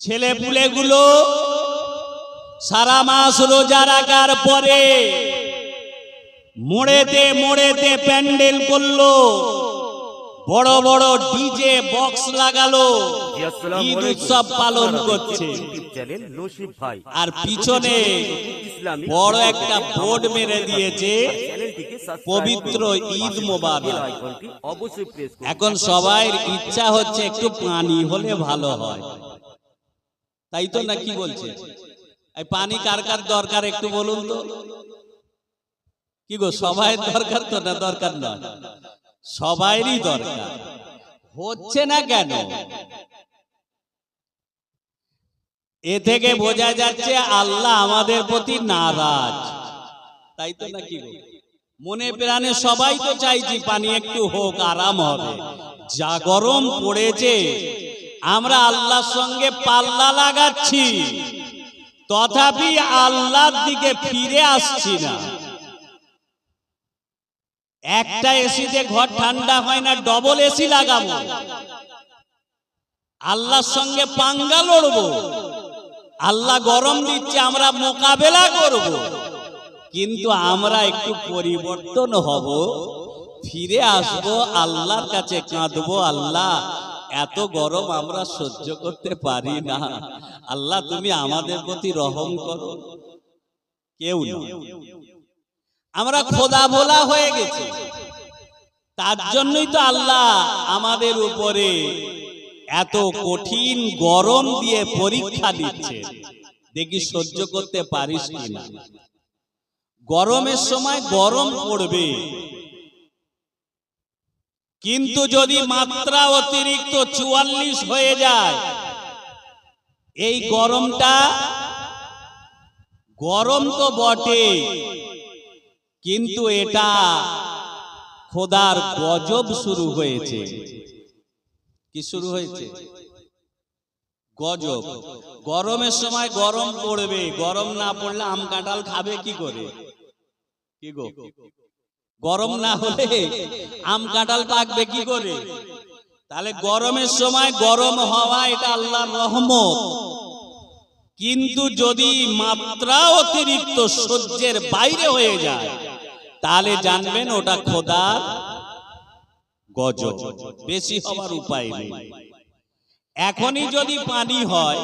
ছেলে পুলেগুলো সারা মাস রোজা রাখার পরে মোড়েতে মোড়েতে প্যান্ডেল করল বড় বড় ডিজে বক্স লাগালো ঈদ উৎসব পালন করছে। আর পিছনে বড় একটা বোর্ড মেরে দিয়েছে পবিত্র ঈদ মোবারক। এখন সবাই ইচ্ছা হচ্ছে একটু পানি হলে ভালো হয়। তাই তো না কি বলছে? এই পানি কার কার দরকার একটু বলুন তো। কি গো সবাই দরকার তো না দরকার না সবাইরই দরকার। হচ্ছে না কেন? এ থেকে বোঝা যাচ্ছে আল্লাহ আমাদের প্রতি নারাজ। তাই তো নাকি গো? মনে প্রাণে সবাই তো চাইছি পানি একটু হোক আরাম হবে। যা গরম পড়েছে আমরা আল্লাহর সঙ্গে পাল্লা লাগাচ্ছি। তথাপি আল্লাহর দিকে ফিরে আসছি না। একটা এসিতে ঘর ঠান্ডা হয় না ডবল এসি লাগাবো। আল্লাহর সঙ্গে পাঙ্গা লড়বো। আল্লাহ গরম দিচ্ছে, আমরা মোকাবেলা করব। কিন্তু আমরা একটু পরিবর্তন হব, ফিরে আসব, আল্লাহর কাছে কাঁদবো, আল্লাহ এত গরম আমরা সহ্য করতে পারি না। আল্লাহ, তুমি আমাদের প্রতি রহম করো। কেউ আমরা খোদা ভোলা হয়ে গেছি। তার জন্যই তো আল্লাহ আমাদের উপরে এত কঠিন গরম দিয়ে পরীক্ষা দিচ্ছে। দেখি সহ্য করতে পারিস কিনা। গরমের সময় গরম পড়বে। কিন্তু যদি মাত্রা অতিরিক্ত চুয়াল্লিশ হয়ে যায়, এই গরমটা গরম তো বটে কিন্তু এটা খোদার গজব শুরু হয়েছে। কি শুরু হয়েছে? গজব। গরমের সময় গরম পড়বে, গরম না পড়লে আম কাঁঠাল খাবে কি করে? কি গো? গরম না হলে আম কাঁঠাল পাকবে কি করে? তাহলে গরমের সময় গরম হওয়া এটা আল্লাহর রহমত। কিন্তু যদি মাত্রা অতিরিক্ত সহ্যের বাইরে হয়ে যায়, তাহলে জানবেন ওটা খোদার গজব। বেশি হওয়ার উপায় নেই। এখনই যদি পানি হয়,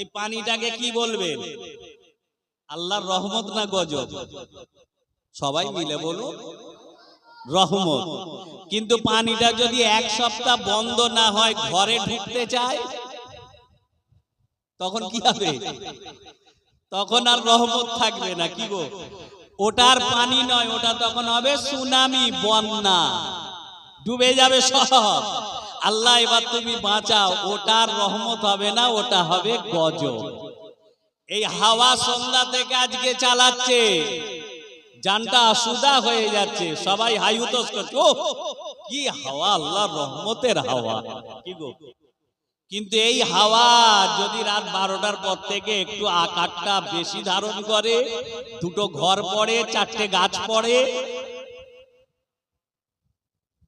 এই পানিটাকে কি বলবেন? আল্লাহর রহমত না গজব? সবাই মিলে বলুন রহমত। কিন্তু পানিটা যদি এক সপ্তাহ বন্ধ না হয় ঘরে ঢুকতে চায় তখন কি হবে? তখন আর রহমত থাকবে না কি গো? ওটার পানি নয় ওটা তখন হবে সুনামি বন্যা। ডুবে যাবে সব। আল্লাহ এবার তুমি বাঁচাও ওটার রহমত হবে না ওটা হবে গজব। এই হাওয়া সন্ধ্যা থেকে আজকে চালাচ্ছে। জানটা আসুদা হয়ে যাচ্ছে সবাই হাইউতস করছে। ও কি হাওয়া আল্লাহর রহমতের হাওয়া। কি গো? কিন্তু এই হাওয়া যদি রাত বারোটার পর থেকে একটু আকারটা বেশি ধারণ করে দুটো ঘর পড়ে চারটে গাছ পড়ে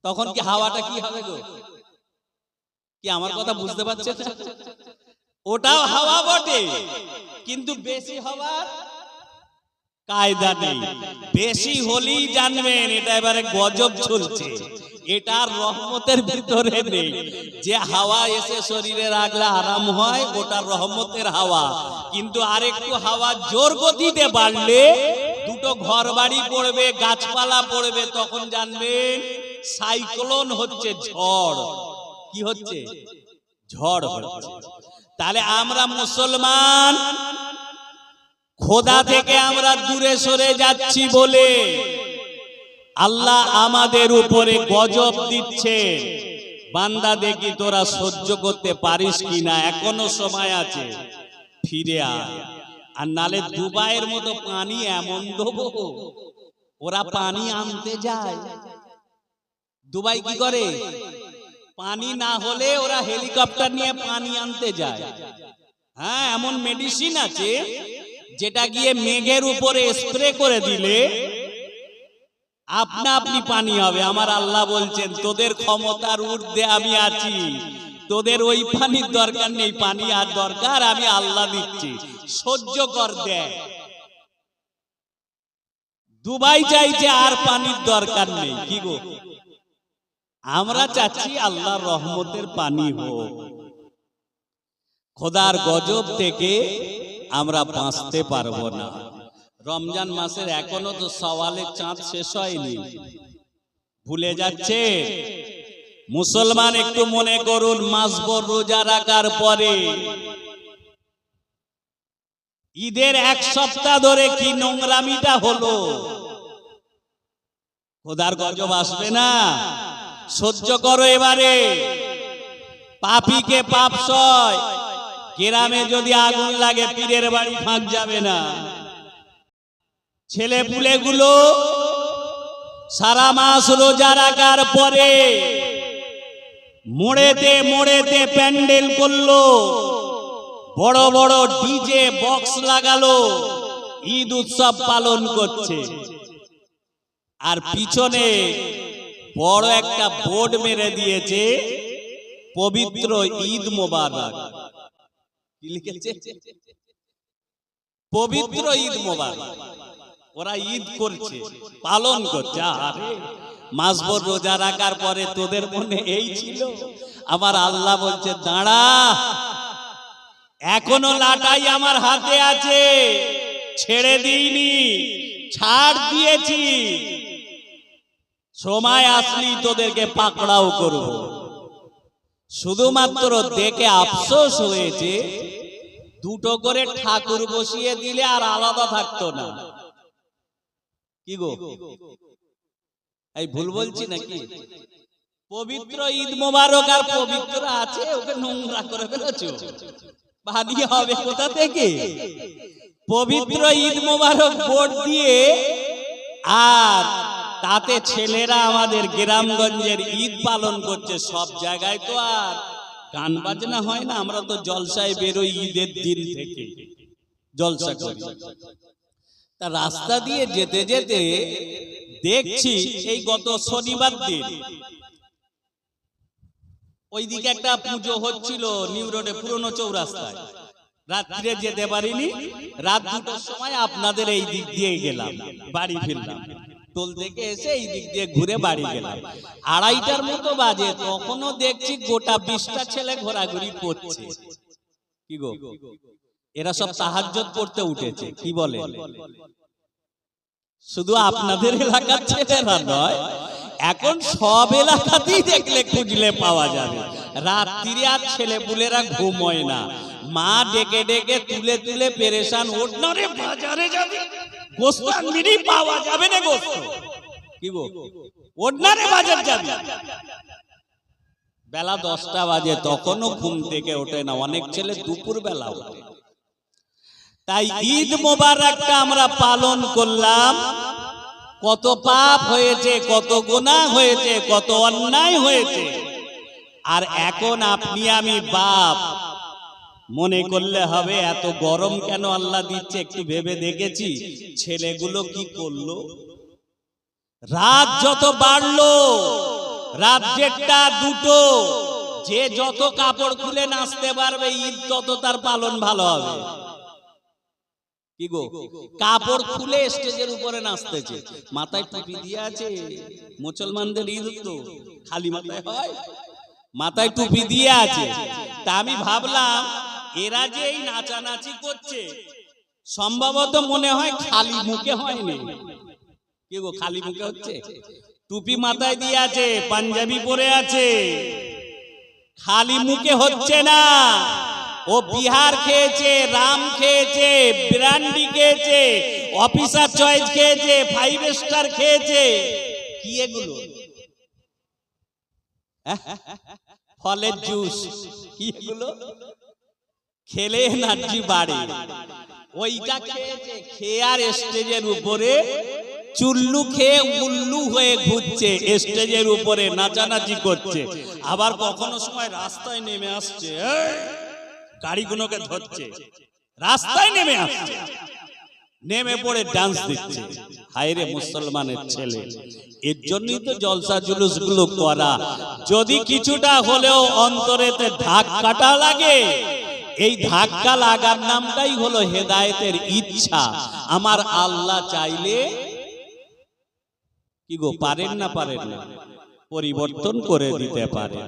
তখন কি হাওয়াটা কি হবে গো? কি আমার কথা বুঝতে পারছে? ওটাও হাওয়া বটে। কিন্তু বেশি হওয়ার কায়দা নেই। বেশি হলেই জানবেন, এটা এবারে গজব চলছে। এটার রহমতের ভিতরে নেই। যে হাওয়া এসে শরীরে রাখলে আরাম হয় ওটা রহমতের হাওয়া। কিন্তু আরেকটু হাওয়া জোর গতিতে বাড়লে দুটো ঘর বাড়ি পড়বে, গাছপালা পড়বে, তখন জানবেন সাইক্লোন হচ্ছে ঝড়। কি হচ্ছে? ঝড় হচ্ছে। তাহলে আমরা মুসলমান খোদা থেকে আমরা দূরে সরে যাচ্ছি বলে আল্লাহ আমাদের উপরে গজব দিচ্ছে। বান্দা দেখি তোরা সহ্য করতে পারিস কিনা, এখনও সময় আছে। ফিরে আয়। আর নালে দুবাইয়ের মতো পানি এমন দেবো, ওরা পানি আনতে যায়। দুবাই কি করে? পানি না হলে ওরা হেলিকপ্টার নিয়ে পানি আনতে যায়। হ্যাঁ এমন মেডিসিন আছে যেটা গিয়ে মেঘের উপরে স্প্রে করে দিলে, আপনা আপনি পানি হবে। আমার আল্লাহ বলছেন, তোদের ক্ষমতার ঊর্ধ্বে আমি আছি। তোদের ওই পানির দরকার নেই। পানি আর দরকার আমি আল্লাহ দিচ্ছি। সহ্য কর দেয় দুবাই চাইছে আর পানির দরকার নেই। কি গো? আমরা চাচ্ছি আল্লাহর রহমতের পানি হোক। খোদার গজব থেকে আমরা বাঁচতে পারব না। রমজান মাসের এখনও তো সওয়ালের চাঁদ শেষ হয়নি। ভুলে যাচ্ছে? মুসলমান একটু মনে করুন মাসবর রোজা রাখার পরে ঈদের এক সপ্তাহ ধরে কি নোংরামিটা হলো? খোদার গজব আসবে না? সহ্য করো এবারে। পাপিকে পাপ সয়। গ্রামে যদি আগুন লাগে, পীরের বাড়ি ফাঁক যাবে না। ছেলে পুলেগুলো সারা মাস রোজা রাখার পরে মোড়েতে মোড়েতে প্যান্ডেল করল, বড় বড় ডিজে বক্স লাগালো, ঈদ উৎসব পালন করছে। আর পিছনে বড় একটা বোর্ড মেরে দিয়েছে, পবিত্র ঈদ মোবারক। কি লিখেছে? পবিত্র ঈদ মোবারক। ওরা ঈদ করছে পালন করছে। আরে মাসবর রোজা রাখার পরে তোদের মনে এই ছিল? আমার আল্লাহ বলছে দাঁড়া এখনও লাটাই আমার হাতে আছে। ছেড়ে দিইনি ছাড় দিয়েছি। সময় আসলি তোদেরকে পাকড়াও করব। শুধুমাত্র দেখে আফসোস হয়েছে দুটো করে ঠাকুর বসিয়ে দিলে আর আলাদা থাকতো না। কি গো? এই ভুল বলছি নাকি? পবিত্র ঈদ মোবারক আর পবিত্র আছে ওকে নোংরা করে ফেলেছ। বানিয়ে হবে কোথা থেকে? পবিত্র ঈদ মোবারক বোর্ড দিয়ে আর তাতে ছেলেরা আমাদের গ্রামগঞ্জের ঈদ পালন করছে সব জায়গায় তো আর। গান বাজনা হয় না, আমরা তো জলসায় বেরোই ঈদের দিন থেকে। জলসা করি। তা রাস্তা দিয়ে যেতে যেতে দেখছি এই গত শনিবার দিন। ওইদিকে একটা পুজো হচ্ছিল নিউ রোডে, পুরনো চৌরাস্তায়। রাত্রে যেতে পারিনি, রাত দুটোর সময় আপনাদের এই দিক দিয়ে গেলাম, বাড়ি ফিরলাম। টোল থেকে এসে এই দিক দিয়ে ঘুরে বাড়ি গেলাম। আড়াইটার মতো বাজে তখনও দেখছি গোটা বিশটা ছেলে ঘোরাঘুরি করছে। কি গো? এরা সব তাহাজ্জত পড়তে উঠেছে কি বলে? শুধু আপনাদের এলাকার ছেলেরা নয় এখন সব এলাকাতেই দেখলে খুঁজলে পাওয়া যাবে। রাত্রিরে আর ছেলে পুলেরা ঘুমোয় না। মা ডেকে ডেকে তুলে তুলে পেরেশান ওঠ। না রে বাজারে যাবে গোস্ত আনবিনি পাওয়া যাবে না গোস্ত। কি গো? ওঠ না রে বাজার যাবে? বেলা দশটা বাজে, তখনও ঘুম থেকে ওঠে না। অনেক ছেলে দুপুর বেলা ওঠে। তাই ঈদ মোবারকটা আমরা পালন করলাম। কত পাপ হয়েছে, কত গুনাহ হয়েছে, কত অন্যায় হয়েছে। আর এখন আপনি আমি বাপ। মনে করলে হবে এত গরম কেন আল্লাহ দিচ্ছে? একটু ভেবে দেখেছি। ছেলেগুলো কি করল? রাত যত বাড়লো রাত দেড়টা দুটো যে যত কাপড় খুলে নাচতে পারবে ঈদ তত তার পালন ভালো হবে। কি গো? কাপড় খুলে স্টেজের উপরে নাচতেছে। মাথায় টুপি দিয়ে আছে মুসলমানদের ঈদ তো। খালি মাথায় হয়। মাথায় টুপি দিয়ে আছে। তা আমি ভাবলাম এরা যে এই নাচানাচি করছে সম্ভবত মনে হয় খালি মুখে হয়নি কি গো খালি মুখে হচ্ছে টুপি মাথায় দিয়ে আছে পাঞ্জাবি পরে আছে খালি মুখে হচ্ছে না ও বিহার খেয়েছে রাম খেয়েছে ব্র্যান্ডি খেয়েছে অফিসার চয়েস খেয়েছে ফাইভ স্টার খেয়েছে কি এগুলো হ্যাঁ? ফলের জুস কি এগুলো খেলে এনার্জি বাড়ে। ওইটা খেয়েছে খেয়ে আর স্টেজের উপরে চুল্লু খেয়ে উল্লু হয়ে ঘুরছে, স্টেজের উপরে নাচানাচি করছে। আবার কখনো সময় রাস্তায় নেমে আসছে গাড়িগুলোকে ধরছে। রাস্তায় নেমে আসছে। নেমে পড়ে ডান্স দিচ্ছে। হায়রে মুসলমানের ছেলে। এর জন্যই তো জলসা জুলুসগুলো করা। যদি কিছুটা হলেও অন্তরেতে ধাক্কাটা লাগে এই ধাক্কা লাগার নামটাই হলো হেদায়েতের ইচ্ছা। আমার আল্লাহ চাইলে কি গো, পারেন না পারেন না? পরিবর্তন করে দিতে পারে